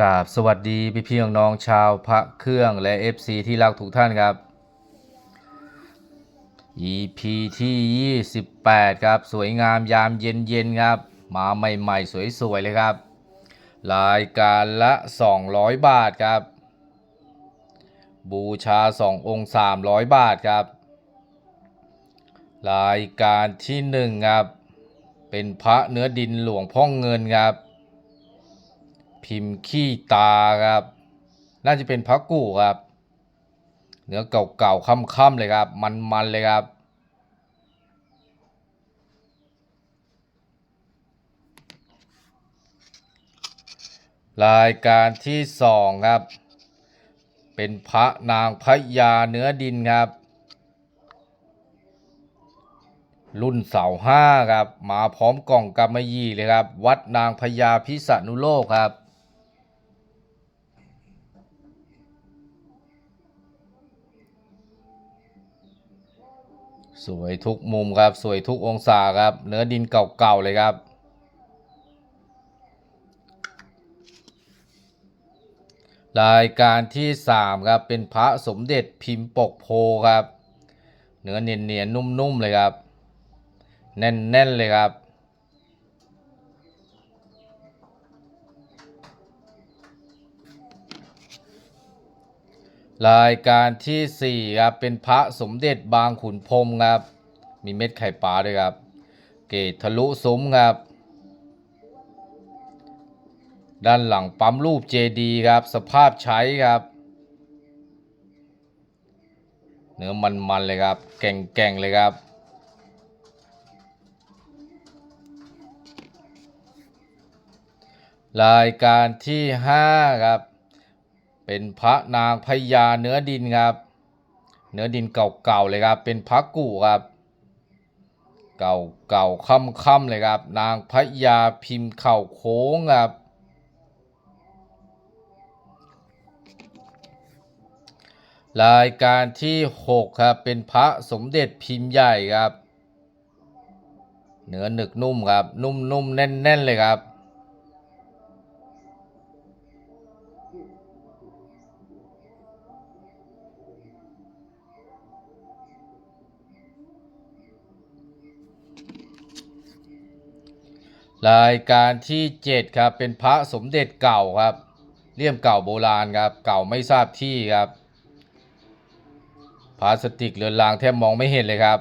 กราบสวัสดีพี่พี่น้องชาวพระเครื่องและ FC ที่รักทุกท่านครับ EP ที่ 28 ครับ สวยงามยามเย็นๆครับ มาใหม่ๆ สวยๆ เลยครับ รายการละ 200 บาทครับ บูชา 2 องค์ 300 บาทครับ รายการที่ 1 ครับ เป็นพระเนื้อดินหลวงพ่อเงินครับ พิมพ์ขี้ตาครับ น่าจะเป็นพระกู่ครับ เนื้อเก่าๆค่ำๆเลยครับ มันๆเลยครับรายการที่สองครับ เป็นพระนางพญาเนื้อดินครับ รุ่นเสาห้าครับ มาพร้อมกล่องกำมะหยี่เลยครับ วัดนางพญาพิษณุโลกครับ สวยทุกมุมครับ สวยทุกองศาครับ เนื้อดินเก่าๆเลยครับ รายการที่ 3 ครับ เป็นพระสมเด็จพิมพ์ปกโพครับ เนื้อเนียนๆนุ่มๆเลยครับ แน่นๆเลยครับ รายการที่4ครับเป็นพระสมเด็จบางขุนพรมครับ มีเม็ดไข่ปลาด้วยครับ เกตทะลุซุ้มครับ ด้านหลังปั๊มรูปเจดีครับ สภาพใช้ครับ เนื้อมันๆเลยครับ แก่งๆเลยครับ รายการที่ 5 ครับ เป็นพระนางพญาเนื้อดินครับ เนื้อดินเก่าๆเลยครับ เป็นพระกู่ครับ เก่าๆค่ำๆเลยครับ นางพญาพิมพ์เข่าโค้งครับรายการที่ 6 ครับ เป็นพระสมเด็จพิมพ์ใหญ่ครับ เนื้อหนึกนุ่มครับ นุ่มๆ แน่น ๆ เลยครับ รายการที่ 7 ครับ เป็นพระสมเด็จเก่าครับเลี่ยมเก่าโบราณครับ เก่าไม่ทราบที่ครับพลาสติกเรือนรางแทบมองไม่เห็นเลยครับ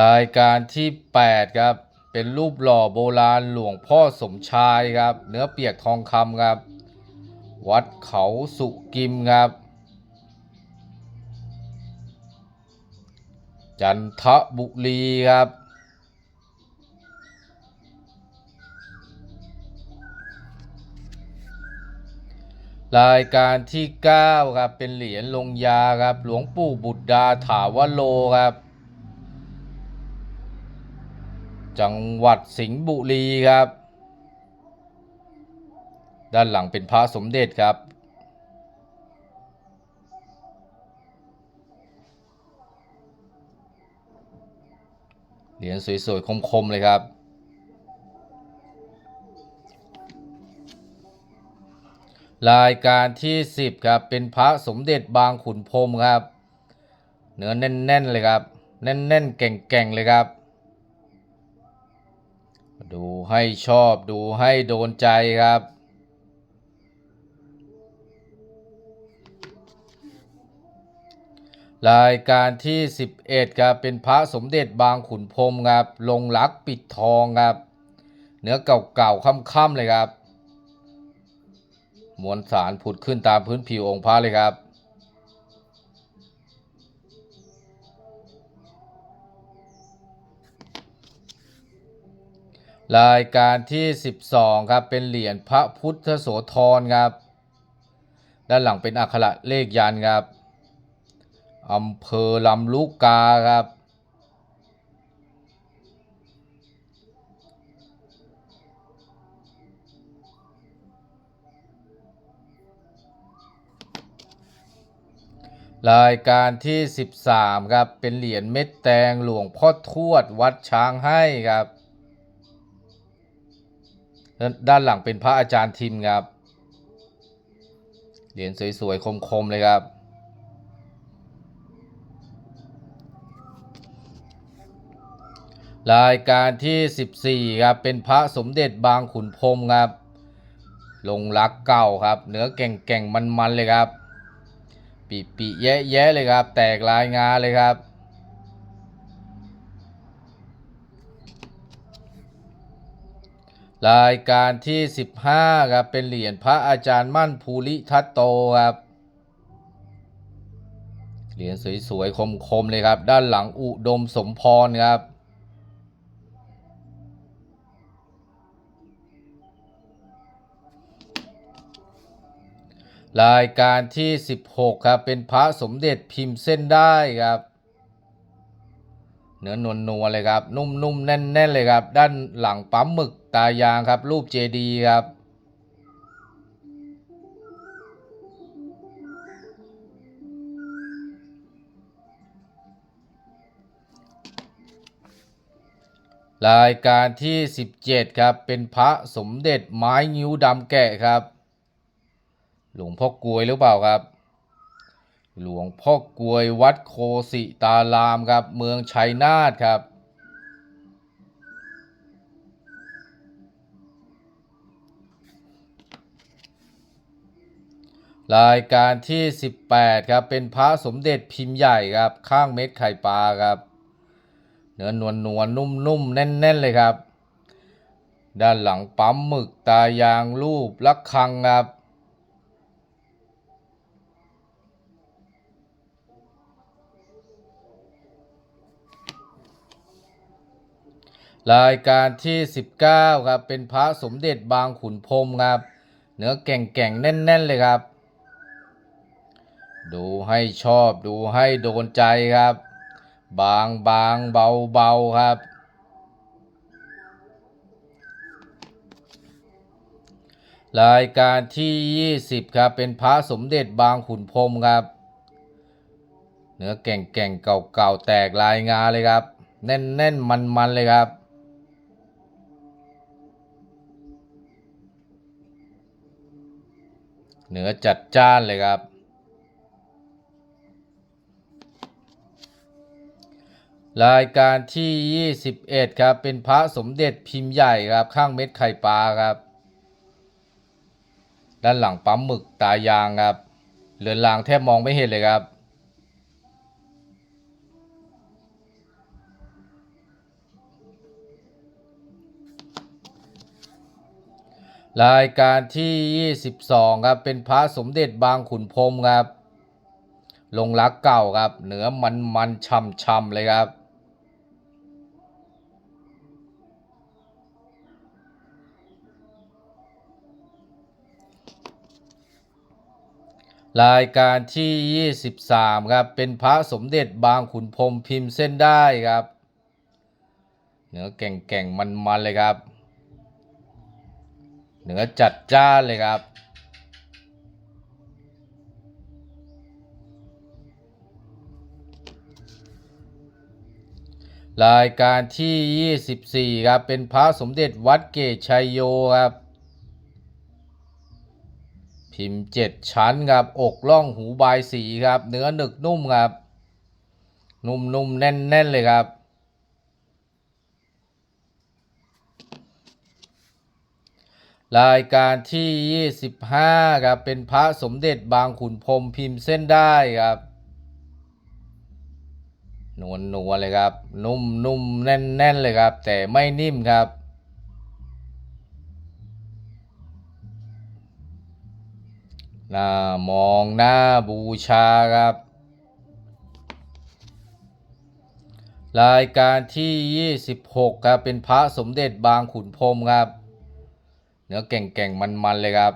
รายการที่ 8 ครับ เป็นรูปหล่อโบราณหลวงพ่อสมชายครับ เนื้อเปียกทองคำครับ วัดเขาสุกิมครับ จันทบุรีครับรายการที่ 9 ครับ เป็นเหรียญลงยาครับ หลวงปู่บุตรดาถาวโลครับ จังหวัดสิงห์บุรีครับ ด้านหลังเป็นพระสมเด็จครับ เหรียญสวยๆ คมๆ เลยครับ รายการที่ 10 ครับ เป็นพระสมเด็จบางขุนพรมครับ เนื้อแน่น ๆ เลยครับ แน่น ๆ แก่ง ๆ เลยครับ ดูให้ชอบดูให้โดนใจครับ รายการที่ 11ครับเป็นพระสมเด็จบางขุนพรมครับลงรักปิดทองครับเนื้อเก่าๆค่ำๆเลยครับ มวลสารผุดขึ้นตามพื้นผิวองค์พระเลยครับ รายการที่ 12 ครับเป็นเหรียญพระพุทธโสธรครับ ด้านหลังเป็นอักขระเลขยันครับ อำเภอลำลูกกาครับ รายการที่ 13 ครับ เป็นเหรียญเม็ดแตงหลวงพ่อทวดวัดช้างให้ครับ ด้านหลังเป็นพระอาจารย์ทิมครับ เหรียญสวยๆ คม ๆ เลยครับ รายการที่ 14ครับเป็นพระสมเด็จบางขุนพรมครับ ลงรักเก่าครับ เนื้อแก่งๆมันๆเลยครับ ปีปีๆแยะๆเลยครับ แตกลายงาเลยครับ รายการที่ 15ครับเป็นเหรียญพระอาจารย์มั่นภูริทัตโตครับเหรียญสวยๆคมๆเลยครับ ด้านหลังอุดมสมพรครับ รายการที่ 16 ครับ เป็นพระสมเด็จพิมพ์เส้นได้ครับ เนื้อนวลนวลเลยครับ นุ่มๆ แน่น ๆ เลยครับ ด้านหลังปั๊มหมึกตายางครับ รูปเจดีย์ครับ รายการที่ 17 ครับ เป็นพระสมเด็จไม้งิ้วดำแกะครับ หลวงพ่อกลวยหรือเปล่าครับ หลวงพ่อกลวยวัดโคสิตารามครับ เมืองชัยนาทครับ รายการที่ 18 ครับ เป็นพระสมเด็จพิมพ์ใหญ่ครับ ข้างเม็ดไข่ปลาครับ เนื้อนวลนวลนุ่มนุ่มแน่น ๆ เลยครับ ด้านหลังปั๊มหมึกตายางรูประฆังครับ รายการที่ 19 ครับ เป็นพระสมเด็จบางขุนพรมครับ เนื้อแก่งๆ แน่น ๆ เลยครับ ดูให้ชอบดูให้โดนใจครับ บางบางเบาเบาครับ รายการที่ 20 ครับ เป็นพระสมเด็จบางขุนพรมครับ เนื้อแก่งๆ เก่าๆ แตกลายงาเลยครับ แน่นๆ มันๆ เลยครับ เนื้อจัดจ้านเลยครับ รายการที่ 21 ครับ เป็นพระสมเด็จพิมพ์ใหญ่ครับ ข้างเม็ดไข่ปลาครับ ด้านหลังปั๊มหมึกตายางครับ เรือนรางแทบมองไม่เห็นเลยครับ รายการที่ 22 ครับ เป็นพระสมเด็จบางขุนพรมครับ ลงรักเก่าครับ เหนือมันมันๆช่ำเลยครับ รายการที่ 23 ครับ เป็นพระสมเด็จบางขุนพรมพิมพ์เส้นได้ครับ เหนือแก่งๆมันๆเลยครับ เนื้อจัดจ้านเลยครับ รายการที่ 24 ครับ เป็นพระสมเด็จวัดเกตชัยโยครับ พิมพ์เจ็ดชั้นครับ อกล่องหูบายสีครับ เนื้อหนึกนุ่มครับ นุ่มๆ แน่น ๆ เลยครับ รายการที่ 25ครับเป็นพระสมเด็จบางขุนพรมพิมพ์เส้นได้ครับนวลนวๆเลยครับ นุ่มนุ่มแน่นแน่นๆเลยครับ แต่ไม่นิ่มครับ หน้ามองหน้าบูชาครับ รายการที่ 26ครับเป็นพระสมเด็จบางขุนพรมครับ นื้อแก่งๆ มันๆ เลยครับ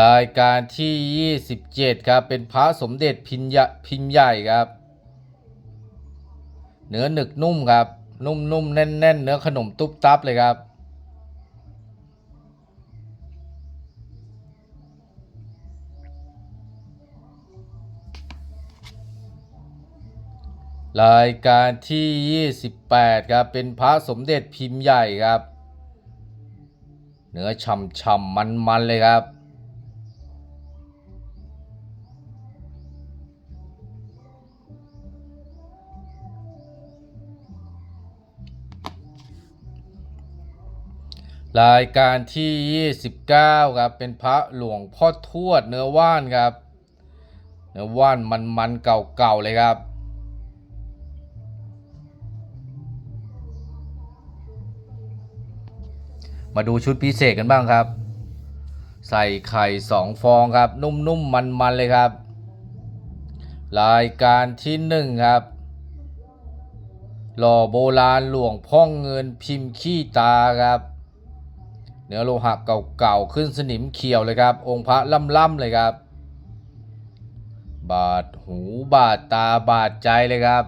รายการที่ 27 ครับ เป็นพระสมเด็จพิมพ์ใหญ่พิมพ์ใหญ่ครับ เนื้อหนึกนุ่มครับ นุ่มๆ แน่นๆ เนื้อขนมตุ๊บตับเลยครับ รายการที่ 28 ครับ เป็นพระสมเด็จพิมพ์ใหญ่ครับ เนื้อฉ่ำๆมันๆเลยครับ รายการที่ 29 ครับ เป็นพระหลวงพ่อทวดเนื้อว่านครับ เนื้อว่านมันๆเก่าๆเลยครับ มาดูชุดพิเศษกันบ้างครับ ใส่ไข่สองฟองครับ นุ่มๆมันๆเลยครับ รายการที่หนึ่งครับ หล่อโบราณหลวงพ่องเงินพิมพ์ขี้ตาครับ เนื้อโลหะเก่าๆขึ้นสนิมเขียวเลยครับ องค์พระล่ำๆเลยครับ บาดหูบาดตาบาดใจเลยครับ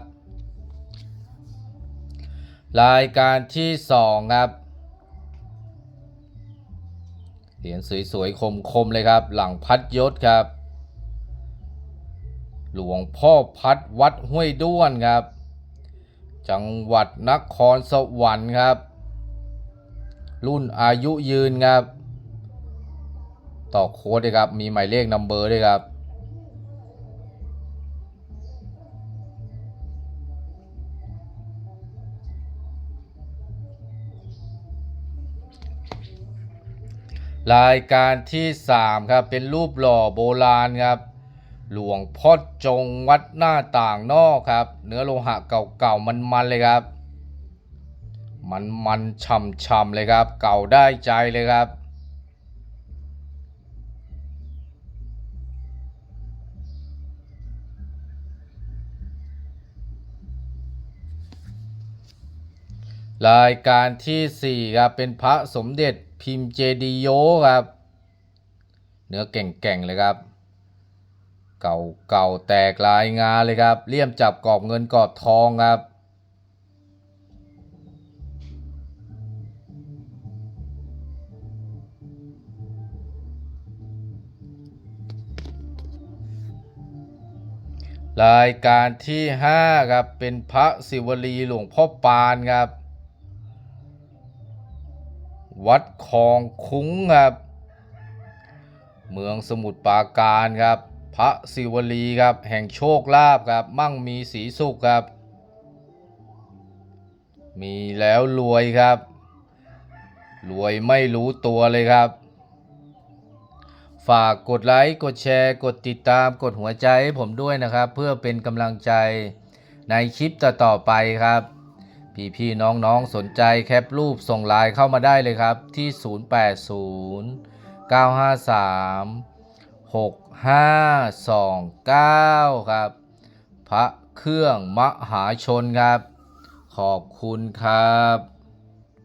รายการที่สองครับ เหรียญสวยๆคมๆเลยครับ หลังพัดยศครับ หลวงพ่อพัดวัดห้วยด้วนครับ จังหวัดนครสวรรค์ครับ รุ่นอายุยืนครับ ต่อโค้ดด้วยครับ มีหมายเลขนัมเบอร์ด้วยครับ รายการที่ 3 ครับ เป็นรูปหล่อโบราณครับ หลวงพ่อจงวัดหน้าต่างนอกครับ เนื้อโลหะเก่าๆมันๆเลยครับ มันมันๆช่ำๆเลยครับ เก่าได้ใจเลยครับรายการที่4ครับเป็นพระสมเด็จ พิมพ์เจดีโยครับ เนื้อเก่งๆเลยครับ เก่าเก่าแตกลายงาเลยครับเลี่ยมจับกรอบเงินกรอบทองครับรายการที่ 5 ครับ เป็นพระศิวลีหลวงพ่อปานครับ วัดคลองคุ้งครับ เมืองสมุทรปราการครับ พระศิวลีครับ แห่งโชคลาภครับ มั่งมีสีสุขครับ มีแล้วรวยครับ รวยไม่รู้ตัวเลยครับ ฝากกดไลค์กดแชร์ กดติดตามกดหัวใจให้ผมด้วยนะครับ เพื่อเป็นกำลังใจในคลิปต่อๆไปครับ พี่ๆน้องๆสนใจแคปรูปส่งไลน์เข้ามาได้เลยครับที่ 080 953 6529 ครับ พระเครื่องมหาชนครับ ขอบคุณครับ